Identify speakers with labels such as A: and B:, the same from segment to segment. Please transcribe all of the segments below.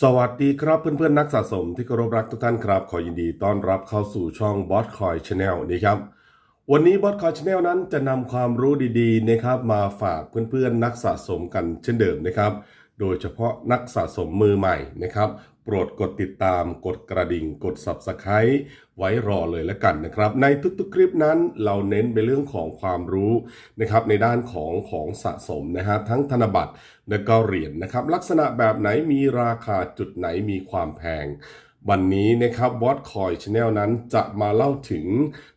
A: สวัสดีครับเพื่อนๆนักสะสมที่เคารพรักทุกท่านครับ ขอยินดีต้อนรับเข้าสู่ช่องบอสคอยชาแนลนี่ครับ วันนี้บอสคอยชาแนลนั้นจะนำความรู้ดีๆนะครับ มาฝากเพื่อนๆนักสะสมกันเช่นเดิมนะครับ โดยเฉพาะนักสะสมมือใหม่นะครับ โปรดกดติดตามกดกระดิ่งกด Subscribe ไว้รอเลยแล้วกันนะครับ ในทุกๆคลิปนั้นเราเน้นไปเรื่องของความรู้นะครับในด้านของของสะสมนะฮะทั้งธนบัตรและก็เหรียญนะครับลักษณะแบบไหนมีราคาจุดไหนมีความแพงวันนี้นะครับวอตคอยชาแนลนั้นจะมาเล่าถึง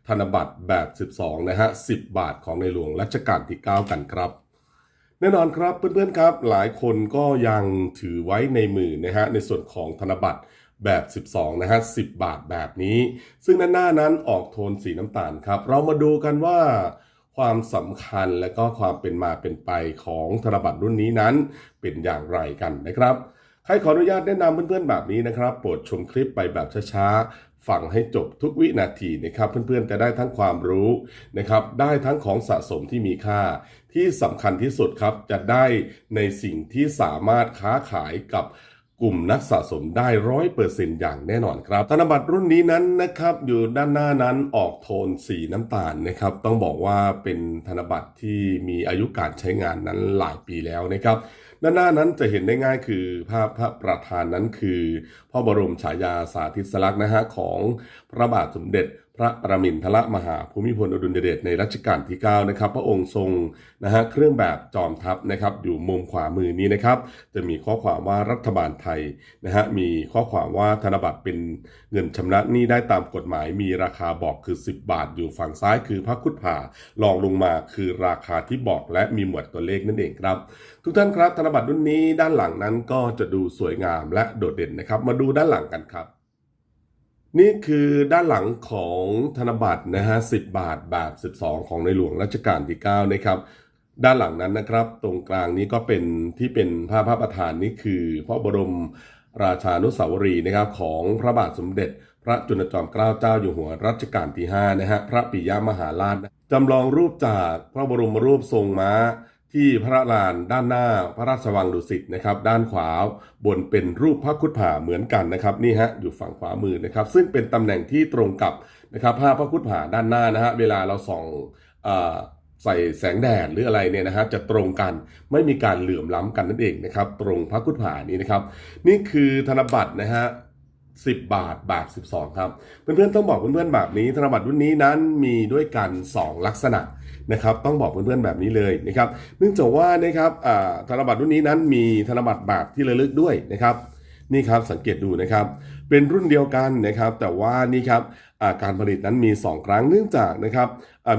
A: ธนบัตรแบบ 12 นะฮะ 10 บาทของในหลวงรัชกาลที่ 9 กันครับ แน่นอนครับเพื่อนๆครับ หลายคนก็ยังถือไว้ในมือนะฮะในส่วนของธนบัตรแบบ 12 นะฮะ 10 บาทแบบนี้ ซึ่งด้านหน้านั้นออกโทนสีน้ำตาลครับ เรามาดูกันว่าความสำคัญและก็ความเป็นมาเป็นไปของธนบัตรรุ่นนี้นั้น เป็นอย่างไรกันนะครับ ใครขออนุญาตแนะนำเพื่อนๆแบบนี้นะครับ โปรดชมคลิปไปแบบช้า ฟังให้จบทุกวินาทีนะครับเพื่อนๆจะได้ทั้งความรู้นะครับได้ทั้งของสะสมที่มีค่า ที่สำคัญที่สุดครับจะได้ในสิ่งที่สามารถค้าขายกับกลุ่มนักสะสมได้ร้อยเปอร์เซ็นต์อย่างแน่นอนครับ ธนบัตรรุ่นนี้นั้นนะครับอยู่ด้านหน้านั้นออกโทนสีน้ำตาลนะครับ ต้องบอกว่าเป็นธนบัตรที่มีอายุการใช้งานนั้นหลายปีแล้วนะครับ ด้านหน้านั้นจะเห็นได้ง่ายคือภาพพระประธานนั้นคือ พระบรมฉายาสาธิสลักษณ์นะฮะของพระบาทสมเด็จ พระประมินทรมหาภูมิพลอดุลยเดชในรัชกาลที่ 9 นะครับ พระองค์ทรงนะฮะเครื่องแบบจอมทัพนะครับ อยู่มุมขวามือนี้นะครับ จะมีข้อความว่ารัฐบาลไทยนะฮะมีข้อความว่าธนบัตรเป็นเงินชำระหนี้ได้ตามกฎหมาย มีราคาบอกคือ 10 บาท อยู่ฝั่งซ้ายคือพระคุดผ่ารองลงมาคือราคาที่บอกและมีหมวดตัวเลขนั่นเองครับ ทุกท่านครับธนบัตรรุ่นนี้ด้านหลังนั้นก็จะดูสวยงามและโดดเด่นนะครับ มาดูด้านหลังกันครับ นี่คือด้านหลังของธนบัตรนะฮะ10บาทแบบ 12 ของในหลวงรัชกาลที่9นะครับด้านหลังนั้นนะครับ ตรงกลางนี้ก็เป็นที่เป็นภาพพระประธานนี่คือพระบรมราชานุสาวรีย์นะครับของพระบาทสมเด็จ พระจุลจอมเกล้าเจ้าอยู่หัวรัชกาลที่5นะฮะพระปิยมหาราชจำลองรูปจากพระบรมรูปทรงม้า ที่พระลานด้านหน้าพระราชวังดุสิตนะครับ ด้านขวาบนเป็นรูปพระคุดผาเหมือนกันนะครับนี่ฮะอยู่ฝั่งขวามือนะครับ ซึ่งเป็นตำแหน่งที่ตรงกับนะครับภาพพระคุดผาด้านหน้านะฮะเวลาเราส่องอใส่แสงแดดหรืออะไรเนี่ยนะฮะจะตรงกันไม่มีการเหลื่อมล้ำกันนั่นเองนะครับ ตรงพระคุดผานี้นะครับ นี่คือธนบัตรนะฮะ10บาทบาท 12 ครับ เพื่อนๆต้องบอกเพื่อนๆแบบนี้ธนบัตรรุ่นนี้นั้นมีด้วยกัน 2 ลักษณะ นะครับต้องบอกเพื่อนๆแบบนี้เลยนะครับเนื่องจากว่านะครับธนบัตรรุ่นนี้นั้นมีธนบัตรแบบที่ระลึกด้วยนะครับนี่ครับสังเกตดูนะครับเป็นรุ่นเดียวกันนะครับ แต่ว่านี่ครับการผลิตนั้นมี 2 ครั้งเนื่องจากนะครับ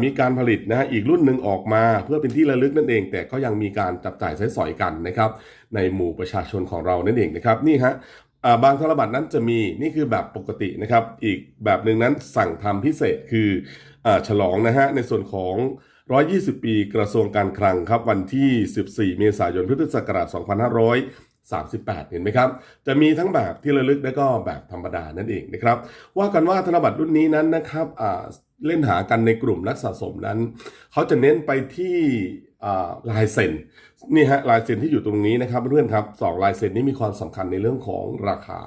A: มีการผลิตนะฮะอีกรุ่นหนึ่งออกมาเพื่อเป็นที่ระลึกนั่นเอง แต่ก็ยังมีการจับจ่ายใช้สอยกันนะครับในหมู่ประชาชนของเรานั่นเองนะครับนี่ฮะบางธนบัตรนั้นจะมีนี่คือแบบปกตินะครับ อีกแบบหนึ่งนั้นสั่งทำพิเศษคืออฉลองนะฮะในส่วนของ 120 ปีกระทรวงการคลังครับวันที่ 14 เมษายนพุทธศักราช 2538 เห็นไหมครับ จะมีทั้งแบบที่ระลึกและก็แบบธรรมดานั่นเองนะครับ ว่ากันว่าธนบัตรรุ่นนี้นั้นนะครับเล่นหากันในกลุ่มนักสะสมนั้น เขาจะเน้นไปที่ลายเซ็นนี่ฮะลายเซ็นที่อยู่ตรงนี้นะครับเพื่อนๆครับสองลายเซ็นนี้มีความสำคัญในเรื่องของราคา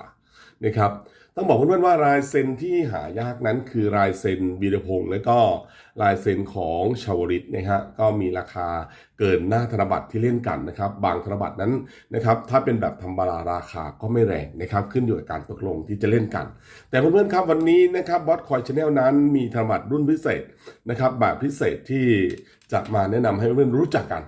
A: นะครับต้องบอกเพื่อนๆว่าลายเซ็นที่หายากนั้นคือลายเซ็นวีรพงษ์และก็ลายเซ็นของชาวริตนะฮะก็มีราคาเกินหน้าธนบัตรที่เล่นกันนะครับ บางธนบัตรนั้นนะครับถ้าเป็นแบบธรรมดาราคาก็ไม่แรงนะครับขึ้นอยู่กับการตกลงที่จะเล่นกัน แต่เพื่อนๆครับวันนี้นะครับบอสคอยชาแนลนั้นมีธนบัตรรุ่นพิเศษนะครับแบบพิเศษที่จะมาแนะนำให้เพื่อนๆรู้จักกัน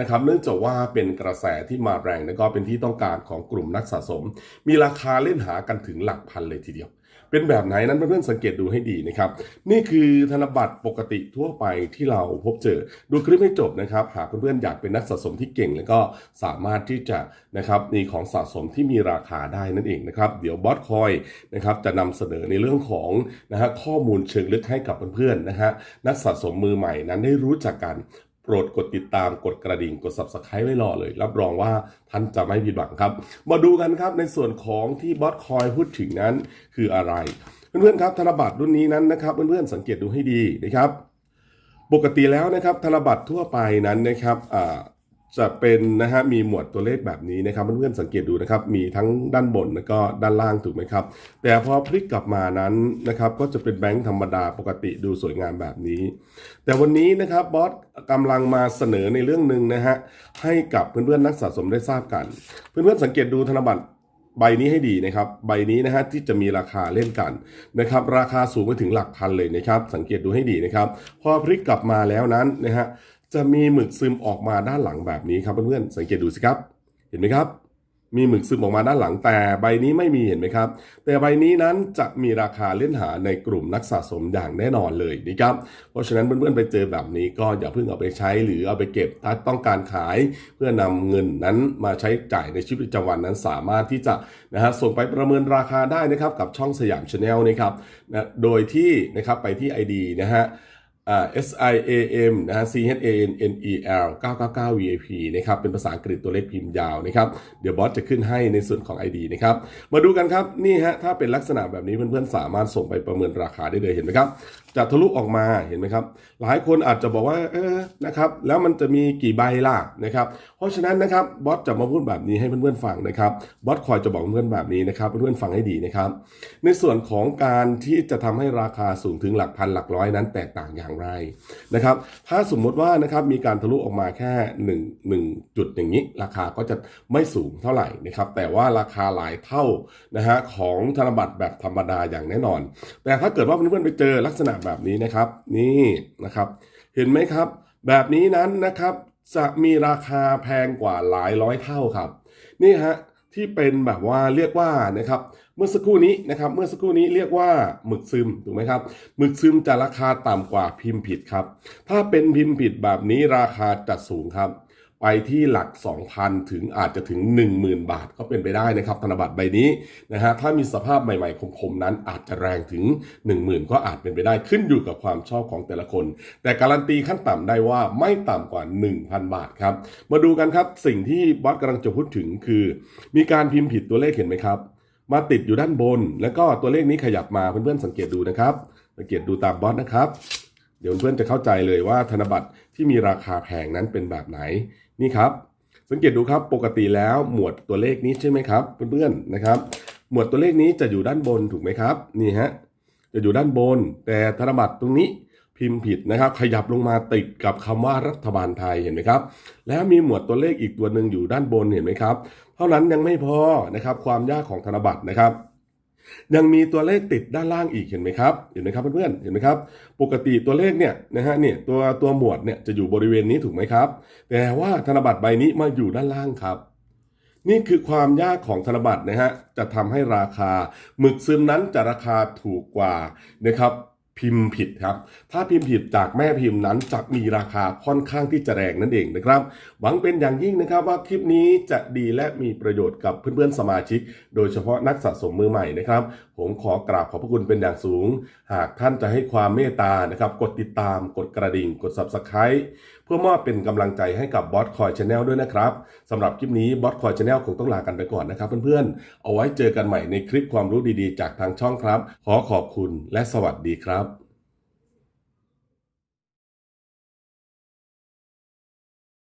A: นะครับเนื่องจากว่าเป็นกระแสที่มาแรงและก็เป็นที่ต้องการของกลุ่มนักสะสม มีราคาเล่นหากันถึงหลักพันเลยทีเดียว เป็นแบบไหนนั้นเพื่อนๆสังเกตดูให้ดีนะครับ นี่คือธนบัตรปกติทั่วไปที่เราพบเจอ ดูคลิปให้จบนะครับ หากเพื่อนๆอยากเป็นนักสะสมที่เก่ง แล้วก็สามารถที่จะนะครับมีของสะสมที่มีราคาได้นั่นเองนะครับ เดี๋ยวบอสคอยนะครับจะนำเสนอในเรื่องของนะฮะข้อมูลเชิงลึกให้กับเพื่อนๆนะฮะนักสะสมมือใหม่นั้นได้รู้จักกัน โปรดกดติดตามกดกระดิ่งกด subscribe ไว้รอเลย รับรองว่าท่านจะไม่ผิดหวังครับ มาดูกันครับในส่วนของที่บอสคอยพูดถึงนั้นคืออะไร เพื่อนๆครับธนบัตรรุ่นนี้นั้นนะครับเพื่อนๆสังเกตดูให้ดีนะครับ ปกติแล้วนะครับธนบัตรทั่วไปนั้นนะครับอ่า จะเป็นนะฮะมีหมวดตัวเลขแบบนี้นะครับเพื่อนๆสังเกตดูนะครับ มีทั้งด้านบนแล้วก็ด้านล่างถูกไหมครับ แต่พอพลิกกลับมานั้นนะครับ ก็จะเป็นแบงค์ธรรมดาปกติดูสวยงามแบบนี้ แต่วันนี้นะครับบอสกำลังมาเสนอในเรื่องหนึ่งนะฮะให้กับเพื่อนๆนักสะสมได้ทราบกัน เพื่อนๆสังเกตดูธนบัตรใบนี้ให้ดีนะครับ ใบนี้นะฮะที่จะมีราคาเล่นกันนะครับ ราคาสูงไปถึงหลักพันเลยนะครับ สังเกตดูให้ดีนะครับ พอพลิกกลับมาแล้วนั้นนะฮะ จะมีหมึกซึมออกมาด้านหลังแบบนี้ครับเพื่อนๆสังเกตดูสิครับ เห็นไหมครับ มีหมึกซึมออกมาด้านหลังแต่ใบนี้ไม่มีเห็นไหมครับ แต่ใบนี้นั้นจะมีราคาเล่นหาในกลุ่มนักสะสมอย่างแน่นอนเลยนะครับเพราะฉะนั้นเพื่อนๆไปเจอแบบนี้ก็อย่าเพิ่งเอาไปใช้หรือเอาไปเก็บถ้าต้องการขายเพื่อนำเงินนั้นมาใช้จ่ายในชีวิตประจำวันนั้นสามารถที่จะนะฮะส่งไปประเมินราคาได้นะครับกับช่องสยามชาแนลนะครับนะโดยที่นะครับไปที่ ID นะฮะ อ่า S I A M นะฮะ C H A N N E L 999 V I P นะครับ เป็นภาษาอังกฤษตัวเลขพิมพ์ยาวนะครับ เดี๋ยวบอสจะขึ้นให้ในส่วนของ ID นะครับ มาดูกันครับ นี่ฮะ ถ้าเป็นลักษณะแบบนี้เพื่อนๆ สามารถส่งไปประเมินราคาได้เลย เห็นไหมครับ จะทะลุออกมา เห็นไหมครับ หลายคนอาจจะบอกว่า เออ นะครับ แล้วมันจะมีกี่ใบล่ะ นะครับ เพราะฉะนั้นนะครับ บอสจะมาพูดแบบนี้ให้เพื่อนๆ ฟังนะครับ บอสคอยจะบอกเพื่อนๆแบบนี้นะครับ เพื่อนๆ ฟังให้ดีนะครับ ในส่วนของการที่จะทำให้ราคาสูงถึงหลักพันหลักร้อยนั้นแตกต่างอย่างไรนะครับ ถ้าสมมติว่านะครับมีการทะลุออกมาแค่1 1จุดอย่างนี้ ราคาก็จะไม่สูงเท่าไหร่นะครับ แต่ว่าราคาหลายเท่านะฮะของธนบัตรแบบธรรมดาอย่างแน่นอน แต่ถ้าเกิดว่าเพื่อนๆไปเจอลักษณะแบบนี้นะครับ นี่นะครับ เห็นไหมครับ แบบนี้นั้นนะครับจะมีราคาแพงกว่าหลายร้อยเท่าครับ นี่ฮะที่เป็นแบบว่าเรียกว่านะครับ เมื่อสักครู่นี้นะครับ เมื่อสักครู่นี้เรียกว่าหมึกซึมถูกไหมครับ หมึกซึมจะราคาต่ำกว่าพิมพ์ผิดครับ ถ้าเป็นพิมพ์ผิดแบบนี้ราคาจะสูงครับ ไปที่หลัก 2,000 ถึงอาจจะถึง 10,000 บาทก็เป็นไปได้นะครับ ธนบัตรใบนี้นะฮะถ้ามีสภาพใหม่ๆคมๆนั้น อาจจะแรงถึง 10,000 ก็อาจเป็นไปได้ขึ้นอยู่กับความชอบของแต่ละคน แต่การันตีขั้นต่ำได้ว่าไม่ต่ำกว่า 1,000 บาทครับ มาดูกันครับสิ่งที่บอสกำลังจะพูดถึงคือ มีการพิมพ์ผิดตัวเลขเห็นไหมครับ มาติดอยู่ด้านบน แล้วก็ตัวเลขนี้ขยับมาเพื่อนๆสังเกตดูนะครับ สังเกตดูตามบอสนะครับ เดี๋ยวเพื่อนๆจะเข้าใจเลยว่าธนบัตรที่มีราคาแพงนั้นเป็นแบบไหนนี่ครับ สังเกตดูครับปกติแล้วหมวดตัวเลขนี้ใช่ไหมครับ เพื่อนๆนะครับ หมวดตัวเลขนี้จะอยู่ด้านบนถูกไหมครับนี่ฮะจะอยู่ด้านบน แต่ธนบัตรตรงนี้พิมพ์ผิดนะครับ ขยับลงมาติดกับคำว่ารัฐบาลไทยเห็นไหมครับ แล้วมีหมวดตัวเลขอีกตัวหนึ่งอยู่ด้านบนเห็นไหมครับ เท่านั้นยังไม่พอนะครับความยากของธนบัตรนะครับ ยังมีตัวเลขติดด้านล่างอีกเห็นไหมครับเห็นไหมครับเพื่อนๆเห็นไหมครับ ปกติตัวเลขเนี่ยนะฮะเนี่ยตัวตัวหมวดเนี่ยจะอยู่บริเวณนี้ถูกไหมครับ แต่ว่าธนบัตรใบนี้มาอยู่ด้านล่างครับนี่คือความยากของธนบัตรนะฮะ จะทำให้ราคาหมึกซึมนั้นจะราคาถูกกว่านะครับ พิมพ์ผิดครับ ถ้าพิมพ์ผิดจากแม่พิมพ์นั้นจะมีราคาค่อนข้างที่จะแรงนั่นเองนะครับ หวังเป็นอย่างยิ่งนะครับว่าคลิปนี้จะดีและมีประโยชน์กับเพื่อนๆสมาชิก โดยเฉพาะนักสะสมมือใหม่นะครับ ผมขอกราบขอบพระคุณเป็นอย่างสูง หากท่านจะให้ความเมตตานะครับ กดติดตาม กดกระดิ่ง กด Subscribe เพื่อมอบเป็นกำลังใจให้กับบอสคอยชาแนลด้วยนะครับสำหรับคลิปนี้บอสคอยชาแนลคงต้องลากันไปก่อนนะครับเพื่อนๆ เอาไว้เจอกันใหม่ในคลิปความรู้ดีๆ จากทางช่องครับ ขอขอบคุณและสวัสดีครับ